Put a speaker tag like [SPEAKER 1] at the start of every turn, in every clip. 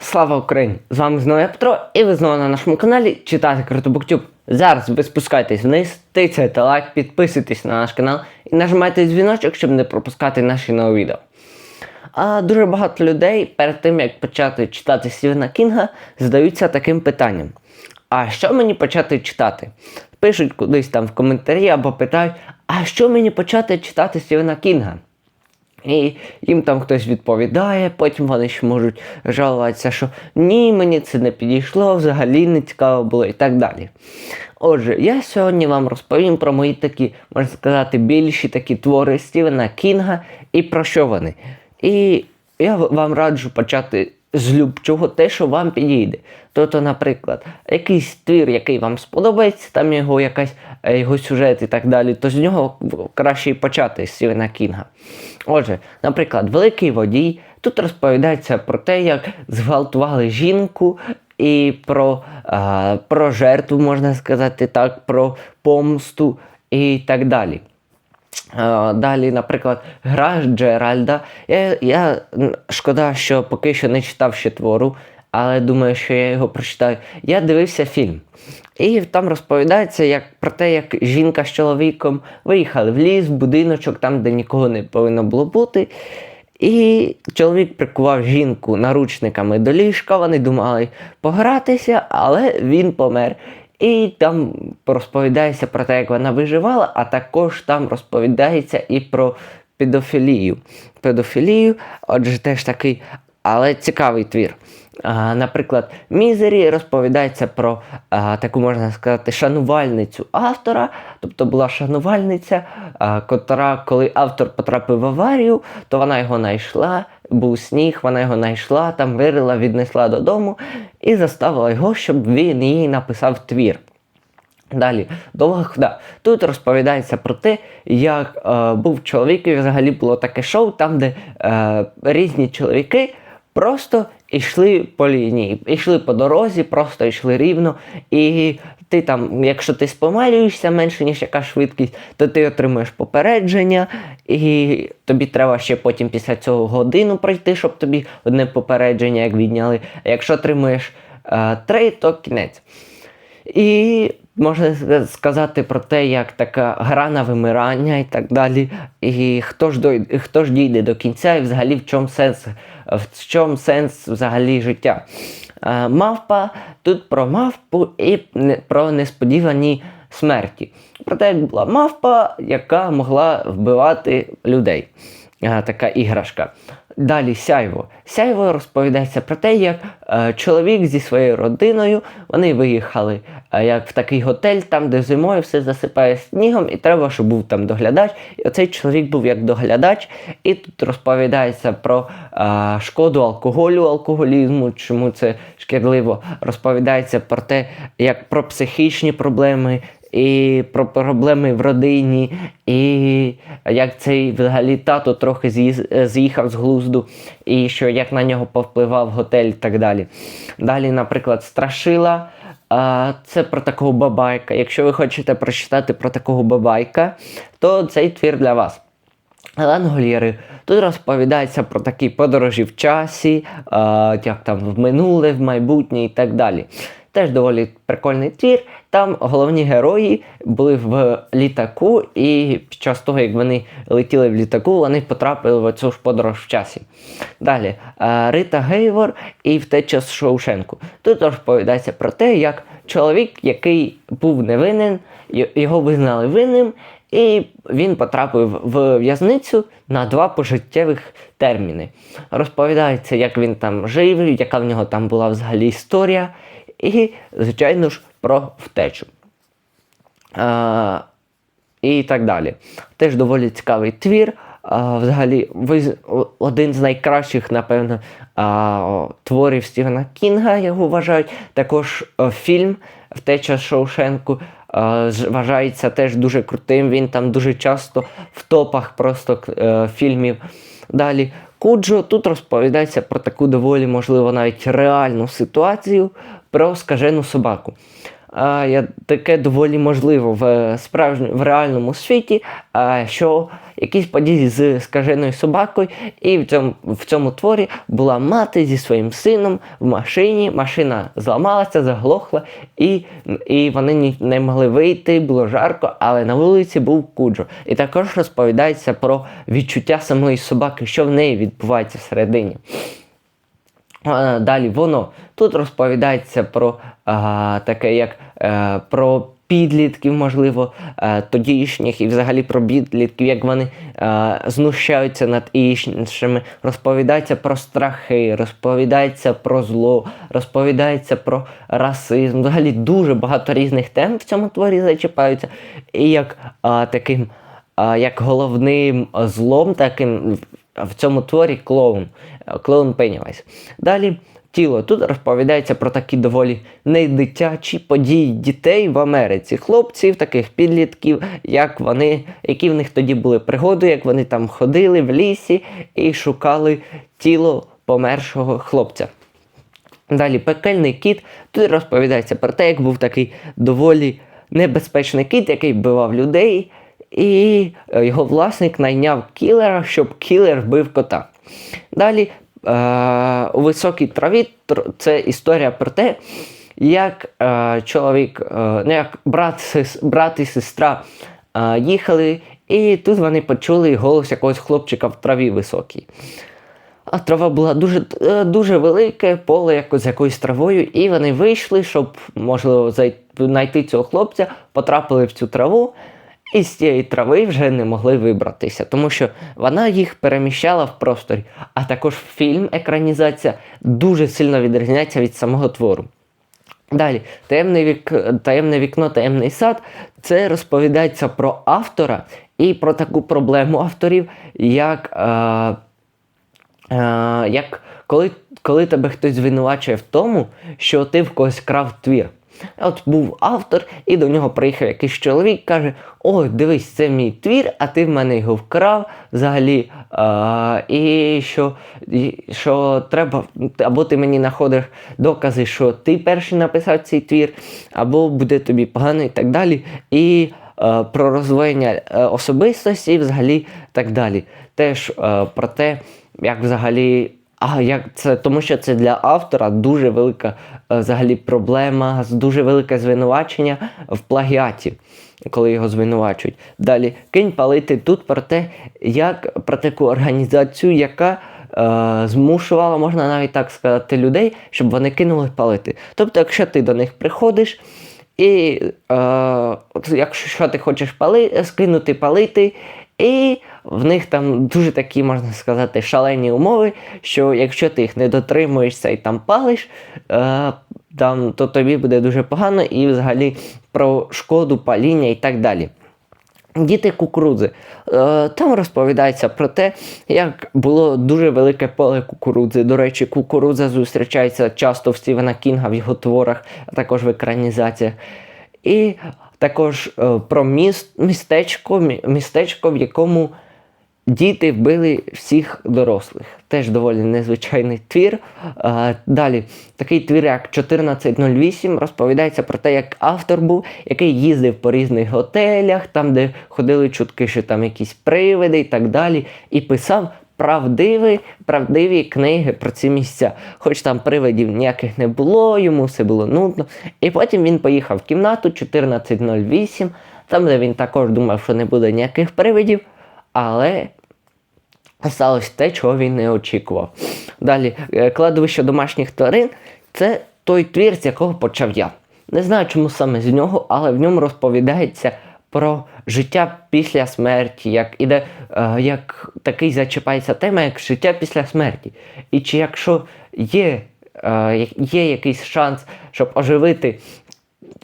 [SPEAKER 1] Слава Україні! З вами знову я Петро, і ви знову на нашому каналі читати Критобуктюб. Зараз ви спускайтесь вниз, тицяйте лайк, підписуйтесь на наш канал і нажимайте дзвіночок, щоб не пропускати наші нові відео. А дуже багато людей перед тим як почати читати Стівена Кінга задаються таким питанням: а що мені почати читати? Пишуть кудись там в коментарі або питають, а що мені почати читати Стівена Кінга? І їм там хтось відповідає, потім вони ще можуть жалуватися, що ні, мені це не підійшло, взагалі не цікаво було і так далі. Отже, я сьогодні вам розповім про мої такі, можна сказати, більші такі твори Стівена Кінга і про що вони. І я вам раджу почати з любчого те, що вам підійде. Тобто, наприклад, якийсь твір, який вам сподобається, там його якась е, його сюжет і так далі, то з нього краще і почати з Стівена Кінга. Отже, наприклад, Великий водій. Тут розповідається про те, як зґвалтували жінку і про, а, про жертву, можна сказати так, про помсту і так далі. Е, Далі, наприклад, гра Джеральда. Я, я шкода, що поки що не читав ще твору, але думаю, що я його прочитаю. Я дивився фільм. І там розповідається як, про те, як жінка з чоловіком виїхали в ліс, в будиночок, там, де нікого не повинно було бути. І чоловік прикував жінку наручниками до ліжка, вони думали погратися, але він помер. І там розповідається про те, як вона виживала, а також там розповідається і про педофілію. Педофілію, отже, теж такий, але цікавий твір. Наприклад, Мізері розповідається про таку, можна сказати, шанувальницю автора. Тобто була шанувальниця, котра, коли автор потрапив в аварію, то вона його знайшла, був сніг, вона його знайшла, там вирила, віднесла додому і заставила його, щоб він їй написав твір. Далі, довга хода. Тут розповідається про те, як е, був чоловік, і взагалі було таке шоу, там, де е, різні чоловіки просто йшли по лінії, йшли по дорозі, просто йшли рівно. І ти там, якщо ти спомалюєшся менше, ніж яка швидкість, то ти отримуєш попередження, і тобі треба ще потім після цього годину пройти, щоб тобі одне попередження як відняли. А якщо отримуєш е, три, то кінець. І можна сказати про те, як така гра на вимирання і так далі. І хто ж дойде, хто ж дійде до кінця, і взагалі в чому сенс, в чому сенс взагалі життя. Мавпа тут про мавпу і про несподівані смерті. Про те, як була мавпа, яка могла вбивати людей. Така іграшка. Далі сяйво. Сяйво розповідається про те, як е, чоловік зі своєю родиною вони виїхали е, як в такий готель, там, де зимою все засипає снігом, і треба, щоб був там доглядач. І оцей чоловік був як доглядач, і тут розповідається про е, шкоду алкоголю, алкоголізму, чому це шкідливо. Розповідається про те, як про психічні проблеми. І про проблеми в родині, і як цей взагалі тато трохи з'їхав з глузду, і що як на нього повпливав готель і так далі. Далі, наприклад, страшила. Це про такого бабайка. Якщо ви хочете прочитати про такого бабайка, то цей твір для вас. Лангольєри. Тут розповідається про такі подорожі в часі, як там в минуле, в майбутнє і так далі. Теж доволі прикольний твір. Там головні герої були в літаку, і під час того, як вони летіли в літаку, вони потрапили в цю ж подорож в часі. Далі Рита Гейвор і втеча з Шоушенку. Тут розповідається про те, як чоловік, який був невинен, його визнали винним, і він потрапив в в'язницю на два пожиттєвих терміни. Розповідається, як він там жив, яка в нього там була взагалі історія, і, звичайно ж, про втечу. І так далі. Теж доволі цікавий твір. Взагалі, один з найкращих, напевно, творів Стівена Кінга, його вважають. Також е, фільм Втеча Шоушенку вважається теж дуже крутим. Він там дуже часто в топах просто е, фільмів. Далі. Куджо тут розповідається про таку доволі, можливо, навіть реальну ситуацію про скажену собаку. я, таке доволі можливо в справжньому в реальному світі, що якісь події з скаженою собакою, і в цьому, в цьому творі була мати зі своїм сином в машині. Машина зламалася, заглохла, і, і вони не могли вийти, було жарко, але на вулиці був Куджо. І також розповідається про відчуття самої собаки, що в неї відбувається всередині. А, Далі воно тут розповідається про а, таке, як е, про підлітків, можливо, е, тодішніх, і взагалі про підлітків, як вони е, знущаються над іншими. Розповідається про страхи, розповідається про зло, розповідається про расизм. Взагалі дуже багато різних тем в цьому творі зачіпаються. І як а, таким, як головним злом, таким в- цьому творі клоун. Е, Клоун Пеннівайз. Далі тіло. Тут розповідається про такі доволі недитячі події дітей в Америці. Хлопців, таких підлітків, як вони, які в них тоді були пригоди, як вони там ходили в лісі і шукали тіло помершого хлопця. Далі пекельний кіт. Тут розповідається про те, як був такий доволі небезпечний кіт, який вбивав людей, і е, його власник найняв кілера, щоб кілер вбив кота. Далі е- у високій траві це історія про те, як е- чоловік, е- ну, як брат, брат і сестра е- їхали, і тут вони почули голос якогось хлопчика в траві високій. А трава була дуже, е, дуже велике, поле якось з якоюсь травою, і вони вийшли, щоб, можливо, знайти цього хлопця, потрапили в цю траву, і з цієї трави вже не могли вибратися, тому що вона їх переміщала в просторі. А також фільм, екранізація дуже сильно відрізняється від самого твору. Далі, таємне, вік... таємне вікно, таємний сад. Це розповідається про автора і про таку проблему авторів, як. Е... Е, як коли, коли тебе хтось звинувачує в тому, що ти в когось крав твір. От був автор, і до нього приїхав якийсь чоловік, каже: Ой, дивись, це мій твір, а ти в мене його вкрав взагалі. А, і що, що треба, або ти мені знаходиш докази, що ти перший написав цей твір, або буде тобі погано і так далі. І е, про розвоєння е, особистості і взагалі так далі. Теж е, про те, як взагалі. А як це тому, що це для автора дуже велика е, взагалі проблема, дуже велике звинувачення в плагіаті, коли його звинувачують. Далі кинь палити тут про те, як про таку організацію, яка е, змушувала, можна навіть так сказати, людей, щоб вони кинули палити. Тобто, якщо ти до них приходиш. І е, якщо ти хочеш пали, скинути палити, і в них там дуже такі, можна сказати, шалені умови, що якщо ти їх не дотримуєшся і там палиш, е, там, то тобі буде дуже погано і взагалі про шкоду паління і так далі. Діти кукурудзи. Е, Там розповідається про те, як було дуже велике поле кукурудзи. До речі, кукурудза зустрічається часто в Стівена Кінга в його творах, а також в екранізаціях. І також е, про міст, містечко, містечко, в якому діти вбили всіх дорослих. Теж доволі незвичайний твір. Е, Далі, такий твір, як 1408, розповідається про те, як автор був, який їздив по різних готелях, там, де ходили чутки, що там якісь привиди і так далі, і писав. Правдиві, правдиві книги про ці місця. Хоч там привидів ніяких не було, йому все було нудно. І потім він поїхав в кімнату 1408, там, де він також думав, що не буде ніяких привидів, але сталося те, чого він не очікував. Далі, е, кладовище домашніх тварин це той твір, з якого почав я. Не знаю, чому саме з нього, але в ньому розповідається про життя після смерті, як іде, е, як такий зачіпається тема, як життя після смерті. І чи якщо є, е, є якийсь шанс, щоб оживити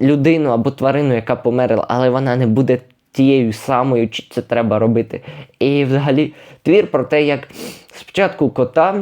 [SPEAKER 1] людину або тварину, яка померла, але вона не буде тією самою, чи це треба робити. І взагалі твір про те, як спочатку кота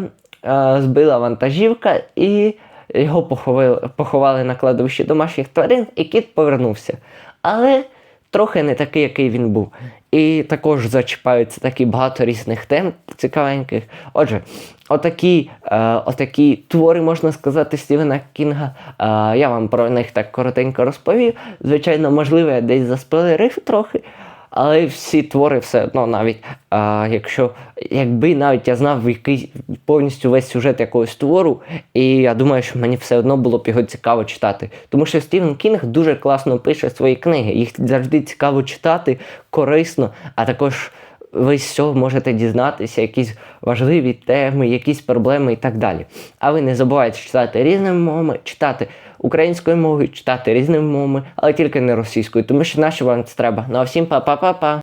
[SPEAKER 1] е, збила вантажівка і його поховали, поховали на кладовищі домашніх тварин, і кіт повернувся. Але трохи не такий, який він був. І також зачіпаються такі багато різних тем цікавеньких. Отже, отакі, е, отакі твори, можна сказати, Стівена Кінга. Е, я вам про них так коротенько розповів. Звичайно, можливо, я десь заспойлерив трохи. Але всі твори все одно, навіть а, якщо якби навіть я знав який повністю весь сюжет якогось твору, і я думаю, що мені все одно було б його цікаво читати. Тому що Стівен Кінг дуже класно пише свої книги. Їх завжди цікаво читати, корисно, а також ви з цього можете дізнатися, якісь важливі теми, якісь проблеми і так далі. А ви не забувайте читати різними мовами, читати українською мовою, читати різними мовами, але тільки не російською, тому що наше вам це треба. Ну а всім па-па-па-па!